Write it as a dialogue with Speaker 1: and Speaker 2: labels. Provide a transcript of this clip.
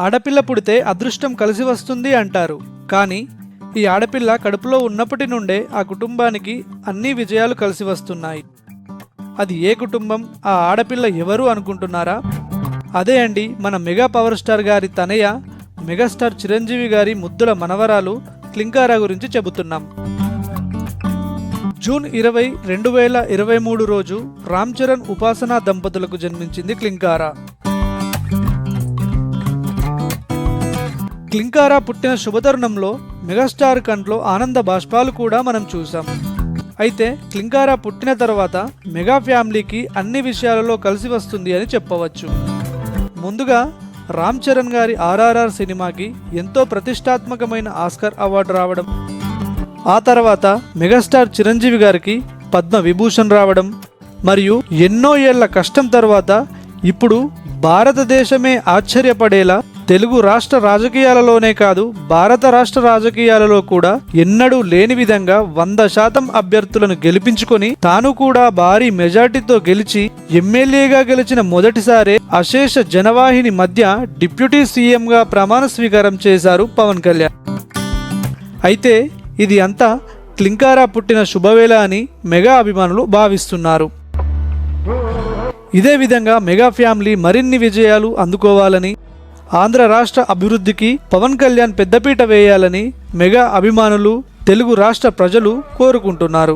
Speaker 1: ఆడపిల్ల పుడితే అదృష్టం కలిసి వస్తుంది అంటారు. కానీ ఈ ఆడపిల్ల కడుపులో ఉన్నప్పటి నుండే ఆ కుటుంబానికి అన్ని విజయాలు కలిసి వస్తున్నాయి. అది ఏ కుటుంబం? ఆ ఆడపిల్ల ఎవరు అనుకుంటున్నారా? అదే అండి మన మెగా పవర్ స్టార్ గారి తనయ మెగాస్టార్ చిరంజీవి గారి ముద్దుల మనవరాలు క్లింకారా గురించి చెబుతున్నాం. జూన్ ఇరవై రెండు వేల ఇరవై మూడు రోజు రామ్ చరణ్ ఉపాసన దంపతులకు జన్మించింది క్లింకారా. క్లింకారా పుట్టిన శుభతరుణంలో మెగాస్టార్ కంట్లో ఆనంద బాష్పాలు కూడా మనం చూసాం అయితే క్లింకారా పుట్టిన తర్వాత మెగా ఫ్యామిలీకి అన్ని విషయాలలో కలిసి వస్తుంది అని చెప్పవచ్చు. ముందుగా రామ్ చరణ్ గారి ఆర్ఆర్ఆర్ సినిమాకి ఎంతో ప్రతిష్టాత్మకమైన ఆస్కర్ అవార్డు రావడం. ఆ తర్వాత మెగాస్టార్ చిరంజీవి గారికి పద్మ విభూషణ్ రావడం మరియు ఎన్నో ఏళ్ళ కష్టం తర్వాత ఇప్పుడు భారతదేశమే ఆశ్చర్యపడేలా తెలుగు రాష్ట్ర రాజకీయాలలోనే కాదు భారత రాష్ట్ర రాజకీయాలలో కూడా ఎన్నడూ లేని విధంగా వంద శాతం అభ్యర్థులను గెలిపించుకొని తాను కూడా భారీ మెజార్టీతో గెలిచి ఎమ్మెల్యేగా గెలిచిన మొదటిసారే అశేష జనవాహిని మధ్య డిప్యూటీ సీఎంగా ప్రమాణ స్వీకారం చేశారు పవన్ కళ్యాణ్. అయితే ఇది అంతా క్లింకారా పుట్టిన శుభవేళ అని మెగా అభిమానులు భావిస్తున్నారు. ఇదే విధంగా మెగా ఫ్యామిలీ మరిన్ని విజయాలు అందుకోవాలని ఆంధ్ర రాష్ట్ర అభివృద్ధికి పవన్ కళ్యాణ్ పెద్దపీట వేయాలని మెగా అభిమానులు తెలుగు రాష్ట్ర ప్రజలు కోరుకుంటున్నారు.